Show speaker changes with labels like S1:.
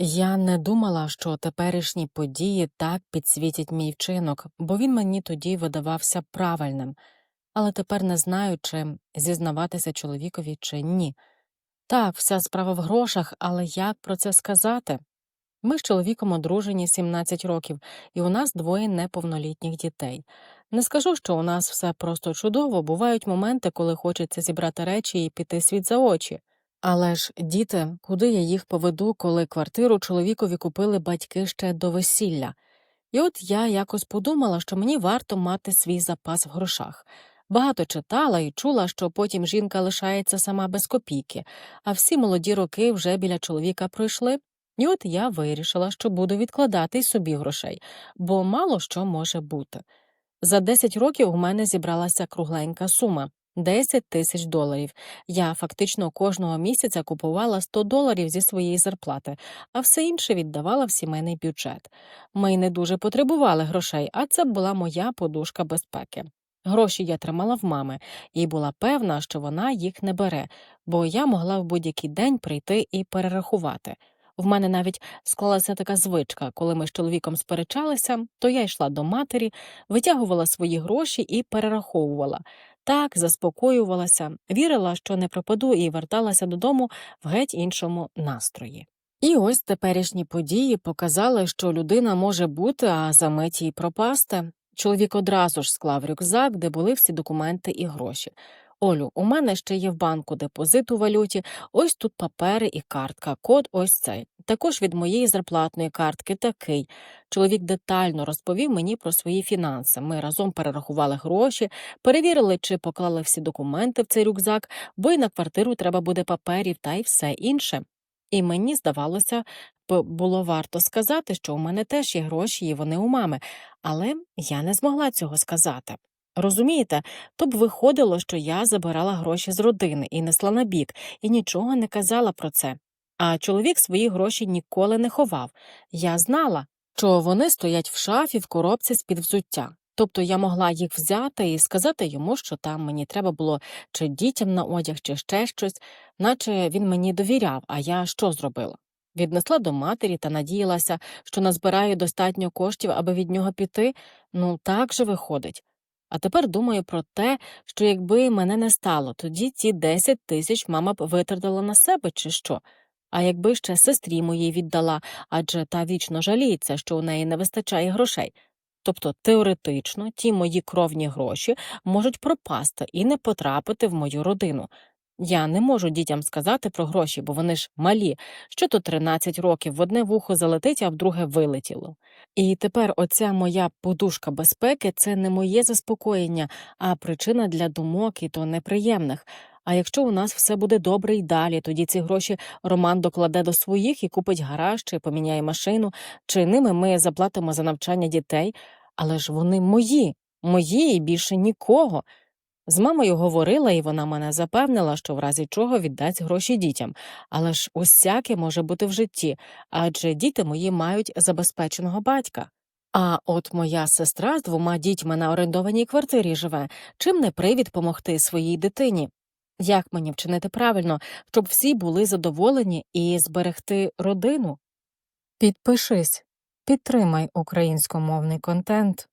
S1: Я не думала, що теперішні події так підсвітять мій вчинок, бо він мені тоді видавався правильним, але тепер не знаю, чи зізнаватися чоловікові чи ні. Так, вся справа в грошах, але як про це сказати? Ми з чоловіком одружені 17 років, і у нас двоє неповнолітніх дітей. Не скажу, що у нас все просто чудово, бувають моменти, коли хочеться зібрати речі і піти світ за очі. Але ж, діти, куди я їх поведу, коли квартиру чоловікові купили батьки ще до весілля? І от я якось подумала, що мені варто мати свій запас в грошах. Багато читала і чула, що потім жінка лишається сама без копійки, а всі молоді роки вже біля чоловіка пройшли. І от я вирішила, що буду відкладати й собі грошей, бо мало що може бути. За 10 років у мене зібралася кругленька сума 10 тисяч доларів. Я фактично кожного місяця купувала 100 доларів зі своєї зарплати, а все інше віддавала в сімейний бюджет. Ми не дуже потребували грошей, а це була моя подушка безпеки. Гроші я тримала в мами і була певна, що вона їх не бере, бо я могла в будь-який день прийти і перерахувати. В мене навіть склалася така звичка, коли ми з чоловіком сперечалися, то я йшла до матері, витягувала свої гроші і перераховувала. Так, заспокоювалася, вірила, що не пропаду, і верталася додому в геть іншому настрої. І ось теперішні події показали, що людина може бути, а за мить їй пропасти. Чоловік одразу ж склав рюкзак, де були всі документи і гроші. Олю, у мене ще є в банку депозит у валюті, ось тут папери і картка, код ось цей. Також від моєї зарплатної картки такий. Чоловік детально розповів мені про свої фінанси. Ми разом перерахували гроші, перевірили, чи поклали всі документи в цей рюкзак, бо й на квартиру треба буде паперів та й все інше. І мені здавалося, було варто сказати, що у мене теж є гроші, і вони у мами, але я не змогла цього сказати. Розумієте, то б виходило, що я забирала гроші з родини і несла на бік, і нічого не казала про це. А чоловік свої гроші ніколи не ховав. Я знала, що вони стоять в шафі в коробці з-під взуття. Тобто я могла їх взяти і сказати йому, що там мені треба було чи дітям на одяг, чи ще щось, наче він мені довіряв, а я що зробила? Віднесла до матері та надіялася, що назбираю достатньо коштів, аби від нього піти. Ну так же виходить. А тепер думаю про те, що якби мене не стало, тоді ці 10 тисяч мама б витратила на себе чи що. А якби ще сестрі моїй віддала, адже та вічно жаліється, що у неї не вистачає грошей. Тобто теоретично ті мої кровні гроші можуть пропасти і не потрапити в мою родину. Я не можу дітям сказати про гроші, бо вони ж малі, що то 13 років в одне вухо залетить, а в друге вилетіло. І тепер оця моя подушка безпеки це не моє заспокоєння, а причина для думок і то неприємних. А якщо у нас все буде добре і далі, тоді ці гроші Роман докладе до своїх і купить гараж чи поміняє машину, чи ними ми заплатимо за навчання дітей, але ж вони мої, мої і більше нікого. З мамою говорила, і вона мене запевнила, що в разі чого віддасть гроші дітям, але ж усяке може бути в житті, адже діти мої мають забезпеченого батька. А от моя сестра з двома дітьми на орендованій квартирі живе, чим не привід помогти своїй дитині. Як мені вчинити правильно, щоб всі були задоволені і зберегти родину? Підпишись, підтримай українськомовний контент.